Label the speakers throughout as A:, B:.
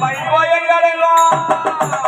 A: Bye, boy, I gotta go.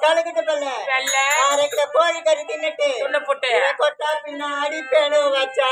B: கலக்கிட்டு பெல்ல ரெண்டு கோழி கறி தின்னுட்டு கொட்டா அடிப்பேனும் வச்சா.